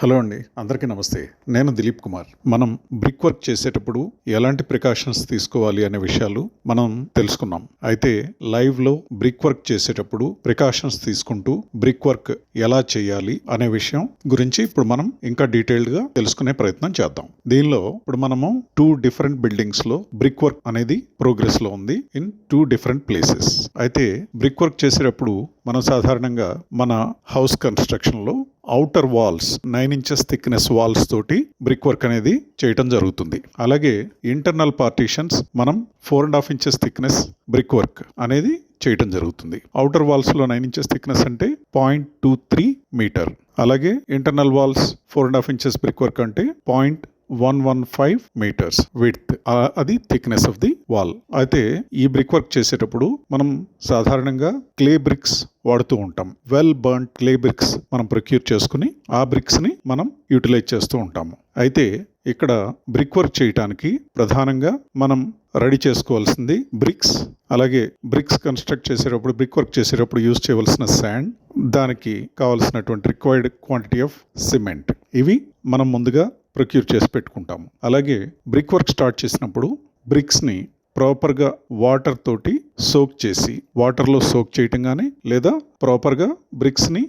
Hello అండి అందరికీ నమస్తే. నేను దిలీప్ కుమార్. మనం బ్రిక్ వర్క్ చేసేటప్పుడు ఎలాంటి ప్రికాషన్స్ తీసుకోవాలి అనే విషయాలు మనం తెలుసుకున్నాం. అయితే లైవ్లో బ్రిక్ వర్క్ చేసేటప్పుడు ప్రికాషన్స్ తీసుకుంటూ బ్రిక్ వర్క్ ఎలా చేయాలి అనే విషయం గురించి ఇప్పుడు మనం ఇంకా డీటెయిల్డ్గా తెలుసుకునే ప్రయత్నం చేద్దాం. దీనిలో ఇప్పుడు మనము టూ డిఫరెంట్ బిల్డింగ్స్లో బ్రిక్ వర్క్ అనేది ప్రోగ్రెస్లో ఉంది ఇన్ టూ డిఫరెంట్ ప్లేసెస్. అయితే బ్రిక్ వర్క్ చేసేటప్పుడు మనం సాధారణంగా మన హౌస్ కన్స్ట్రక్షన్లో outer walls nine inches thickness walls తోటి బ్రిక్ వర్క్ అనేది చేయటం జరుగుతుంది. అలాగే ఇంటర్నల్ పార్టీషన్స్ మనం four and half inches thickness brick work అనేది చేయటం జరుగుతుంది. అవుటర్ వాల్స్లో నైన్ ఇంచెస్ థిక్నెస్ అంటే పాయింట్ టూ త్రీ మీటర్. అలాగే internal walls four and half inches brick work అంటే point one one five meters width. అది thickness of the wall. అయితే ఈ బ్రిక్ వర్క్ చేసేటప్పుడు మనం సాధారణంగా క్లే బ్రిక్స్ వాడుతూ ఉంటాం. వెల్ బర్న్ క్లే బ్రిక్స్ మనం ప్రొక్యూర్ చేసుకుని ఆ బ్రిక్స్ని మనం యూటిలైజ్ చేస్తూ ఉంటాము. అయితే ఇక్కడ బ్రిక్ వర్క్ చేయటానికి ప్రధానంగా మనం రెడీ చేసుకోవాల్సింది బ్రిక్స్. అలాగే బ్రిక్స్ కన్స్ట్రక్ట్ చేసేటప్పుడు బ్రిక్ వర్క్ చేసేటప్పుడు యూజ్ చేయవలసిన శాండ్. దానికి కావలసినటువంటి రిక్వైర్డ్ క్వాంటిటీ ఆఫ్ సిమెంట్. ఇవి మనం ముందుగా ప్రొక్యూర్ చేసి పెట్టుకుంటాము. అలాగే బ్రిక్ వర్క్ స్టార్ట్ చేసినప్పుడు బ్రిక్స్ని ప్రాపర్గా వాటర్ తోటి సోక్ చేసి వాటర్లో సోక్ చేయటం కానీ లేదా ప్రాపర్గా బ్రిక్స్ని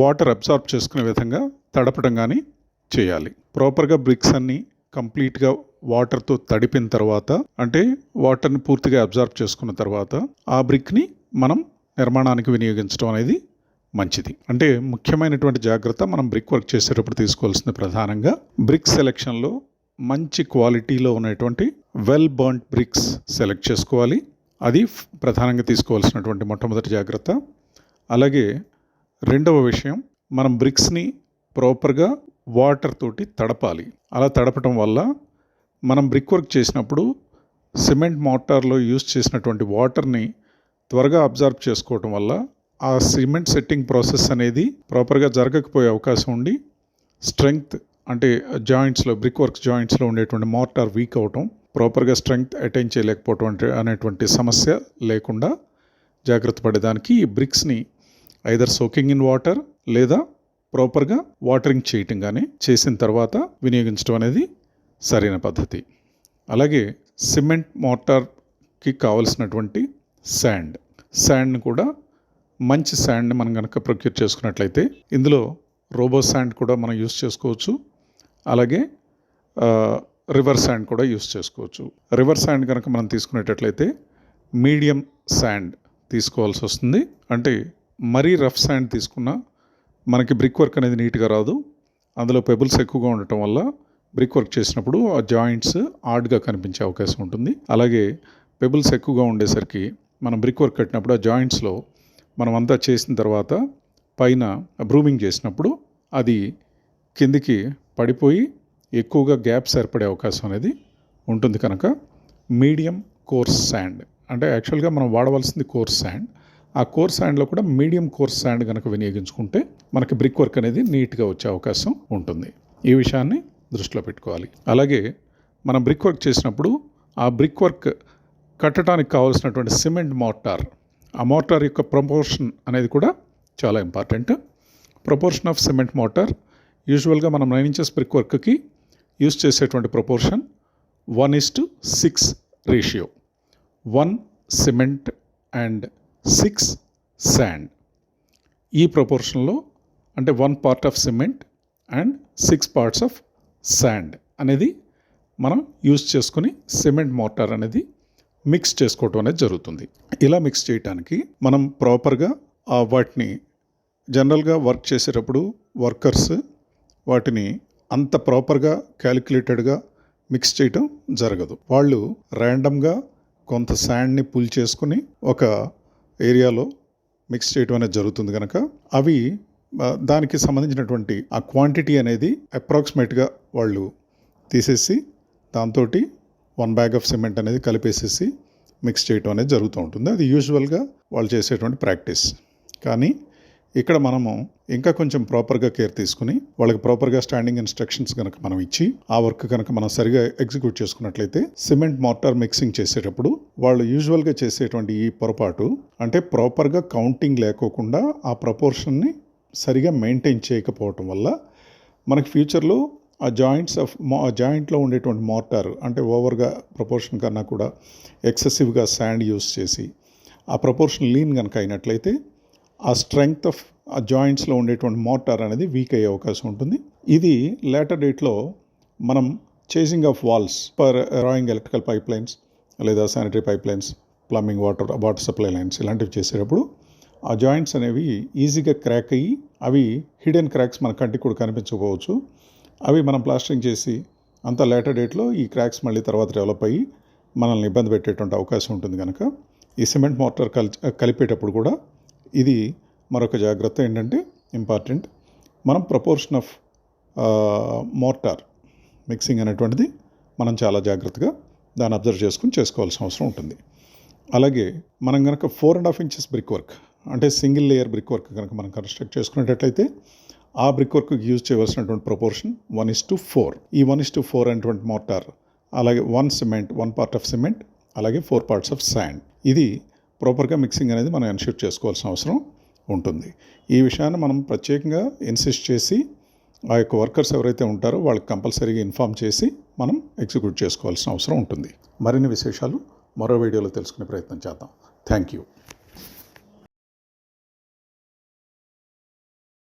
వాటర్ అబ్జార్బ్ చేసుకునే విధంగా తడపడం కానీ చేయాలి. ప్రాపర్గా బ్రిక్స్ అన్ని కంప్లీట్గా వాటర్తో తడిపిన తర్వాత అంటే వాటర్ని పూర్తిగా అబ్జార్బ్ చేసుకున్న తర్వాత ఆ బ్రిక్ని మనం నిర్మాణానికి వినియోగించడం అనేది మంచిది. అంటే ముఖ్యమైనటువంటి జాగ్రత్త మనం బ్రిక్ వర్క్ చేసేటప్పుడు తీసుకోవాల్సింది ప్రధానంగా బ్రిక్ సెలెక్షన్లో మంచి క్వాలిటీలో ఉన్నటువంటి వెల్ బర్న్డ్ బ్రిక్స్ సెలెక్ట్ చేసుకోవాలి. అది ప్రధానంగా తీసుకోవాల్సినటువంటి మొట్టమొదటి జాగ్రత్త. అలాగే రెండవ విషయం మనం బ్రిక్స్ని ప్రాపర్గా వాటర్ తోటి తడపాలి. అలా తడపటం వల్ల మనం బ్రిక్ వర్క్ చేసినప్పుడు సిమెంట్ మోటార్లో యూస్ చేసినటువంటి వాటర్ని త్వరగా అబ్జర్వ్ చేసుకోవటం వల్ల ఆ సిమెంట్ సెట్టింగ్ ప్రాసెస్ అనేది ప్రాపర్గా జరగకపోయే అవకాశం ఉండి స్ట్రెంగ్త్ అంటే జాయింట్స్లో బ్రిక్ వర్క్ జాయింట్స్లో ఉండేటువంటి మోర్టార్ వీక్ అవటం ప్రాపర్గా స్ట్రెంగ్త్ అటైన్ చేయలేకపోవటం అంటే అనేటువంటి సమస్య లేకుండా జాగ్రత్త పడేదానికి ఈ బ్రిక్స్ని ఐదర్ సోకింగ్ ఇన్ వాటర్ లేదా ప్రాపర్గా వాటరింగ్ చేయటం కానీ చేసిన తర్వాత వినియోగించడం అనేది సరైన పద్ధతి. అలాగే సిమెంట్ మోటార్కి కావలసినటువంటి శాండ్. శాండ్ని కూడా మంచి శాండ్ని మనం కనుక ప్రొక్యూర్ చేసుకున్నట్లయితే ఇందులో రోబో శాండ్ కూడా మనం యూస్ చేసుకోవచ్చు. అలాగే రివర్ శాండ్ కూడా యూస్ చేసుకోవచ్చు. రివర్ శాండ్ కనుక మనం తీసుకునేటట్లయితే మీడియం శాండ్ తీసుకోవాల్సి వస్తుంది. అంటే మరీ రఫ్ శాండ్ తీసుకున్నా మనకి బ్రిక్ వర్క్ అనేది నీట్గా రాదు. అందులో పెబుల్స్ ఎక్కువగా ఉండటం వల్ల బ్రిక్ వర్క్ చేసినప్పుడు ఆ జాయింట్స్ ఆడ్గా కనిపించే అవకాశం ఉంటుంది. అలాగే పెబుల్స్ ఎక్కువగా ఉండేసరికి మనం బ్రిక్ వర్క్ కట్టినప్పుడు ఆ జాయింట్స్లో మనం అంతా చేసిన తర్వాత పైన బ్రూమింగ్ చేసినప్పుడు అది కిందికి పడిపోయి ఎక్కువగా గ్యాప్స్ ఏర్పడే అవకాశం అనేది ఉంటుంది కనుక మీడియం కోర్స్ శాండ్. అంటే యాక్చువల్గా మనం వాడవలసింది కోర్స్ శాండ్. ఆ కోర్స్ శాండ్లో కూడా మీడియం కోర్స్ శాండ్ కనుక వినియోగించుకుంటే మనకి బ్రిక్ వర్క్ అనేది నీట్గా వచ్చే అవకాశం ఉంటుంది. ఈ విషయాన్ని దృష్టిలో పెట్టుకోవాలి. అలాగే మనం బ్రిక్ వర్క్ చేసినప్పుడు ఆ బ్రిక్ వర్క్ కట్టడానికి కావాల్సినటువంటి సిమెంట్ మోటార్ ఆ మోటార్ యొక్క ప్రపోర్షన్ అనేది కూడా చాలా important. Proportion of cement mortar. యూజువల్గా మనం నైన్ ఇంచెస్ బ్రిక్ వర్క్కి యూస్ చేసేటువంటి proportion one is to six ratio. One cement and six sand. ఈ ప్రపోర్షన్లో అంటే one part of cement and six parts of sand అనేది మనం యూజ్ చేసుకుని సిమెంట్ మోటార్ అనేది మిక్స్ చేసుకోవటం అనేది జరుగుతుంది. ఇలా మిక్స్ చేయటానికి మనం ప్రాపర్గా ఆ వాటిని జనరల్గా వర్క్ చేసేటప్పుడు వర్కర్స్ వాటిని అంత ప్రాపర్గా క్యాలిక్యులేటెడ్గా మిక్స్ చేయటం జరగదు. వాళ్ళు ర్యాండమ్గా కొంత శాండ్ని పుల్ చేసుకుని ఒక ఏరియాలో మిక్స్ చేయటం అనేది జరుగుతుంది కనుక అవి దానికి సంబంధించినటువంటి ఆ క్వాంటిటీ అనేది అప్రాక్సిమేట్గా వాళ్ళు తీసేసి దాంతో వన్ బ్యాగ్ ఆఫ్ సిమెంట్ అనేది కలిపేసేసి మిక్స్ చేయటం అనేది జరుగుతూ ఉంటుంది. అది యూజువల్గా వాళ్ళు చేసేటువంటి ప్రాక్టీస్. కానీ ఇక్కడ మనము ఇంకా కొంచెం ప్రాపర్గా కేర్ తీసుకుని వాళ్ళకి ప్రాపర్గా స్టాండింగ్ ఇన్స్ట్రక్షన్స్ కనుక మనం ఇచ్చి ఆ వర్క్ కనుక మనం సరిగా ఎగ్జిక్యూట్ చేసుకున్నట్లయితే సిమెంట్ మోటార్ మిక్సింగ్ చేసేటప్పుడు వాళ్ళు యూజువల్గా చేసేటువంటి ఈ పొరపాటు అంటే ప్రాపర్గా కౌంటింగ్ లేకోకుండా ఆ ప్రపోర్షన్ని సరిగా మెయింటైన్ చేయకపోవటం వల్ల మనకి ఫ్యూచర్లో ఆ జాయింట్స్ ఆఫ్ ఆ జాయింట్లో ఉండేటువంటి మోర్టార్ అంటే ఓవర్గా ప్రపోర్షన్ కన్నా కూడా ఎక్సెసివ్గా శాండ్ యూస్ చేసి ఆ ప్రపోర్షన్ లీన్ కనుక అయినట్లయితే ఆ స్ట్రెంగ్త్ ఆఫ్ ఆ జాయింట్స్లో ఉండేటువంటి మోర్టార్ అనేది వీక్ అయ్యే అవకాశం ఉంటుంది. ఇది లేటర్ డేట్లో మనం చేసింగ్ ఆఫ్ వాల్స్ పర్ రాయింగ్ ఎలక్ట్రికల్ పైప్ లైన్స్ లేదా sanitary pipe lines plumbing water water supply lines ఇలాంటివి చేసేటప్పుడు ఆ జాయింట్స్ అనేవి ఈజీగా క్రాక్ అయ్యి అవి హిడెన్ క్రాక్స్ మన కంటికి కూడా కనిపించకపోవచ్చు. అవి మనం ప్లాస్టరింగ్ చేసి అంత లేటర్ డేట్లో ఈ క్రాక్స్ మళ్ళీ తర్వాత డెవలప్ అయ్యి మనల్ని ఇబ్బంది పెట్టేటువంటి అవకాశం ఉంటుంది కనుక ఈ సిమెంట్ మోటార్ కలి కలిపేటప్పుడు కూడా ఇది మరొక జాగ్రత్త ఏంటంటే ఇంపార్టెంట్ మనం ప్రపోర్షన్ ఆఫ్ మోటార్ మిక్సింగ్ అనేటువంటిది మనం చాలా జాగ్రత్తగా దాన్ని అబ్జర్వ్ చేసుకుని చేసుకోవాల్సిన అవసరం ఉంటుంది. అలాగే మనం కనుక four and half inches brick work అంటే సింగిల్ లేయర్ బ్రిక్ వర్క్ కనుక మనం కన్స్ట్రక్ట్ చేసుకునేటట్లయితే ఆ బ్రిక్ వర్క్ యూజ్ చేయవలసినటువంటి proportion one is to four ఈ వన్ ఇస్ టు ఫోర్ అనేటువంటి మోటార్ అలాగే one cement one part of cement అలాగే ఫోర్ పార్ట్స్ ఆఫ్ శాండ్ ఇది ప్రాపర్గా మిక్సింగ్ అనేది మనం ఎన్ష్యూర్ చేసుకోవాల్సిన అవసరం ఉంటుంది. ఈ విషయాన్ని మనం ప్రత్యేకంగా ఇన్సిస్ట్ చేసి ఆ యొక్క వర్కర్స్ ఎవరైతే ఉంటారో వాళ్ళకి కంపల్సరీగా ఇన్ఫామ్ చేసి మనం ఎగ్జిక్యూట్ చేసుకోవాల్సిన అవసరం ఉంటుంది. మరిన్ని విశేషాలు మరో వీడియోలో తెలుసుకునే ప్రయత్నం చేద్దాం. Thank you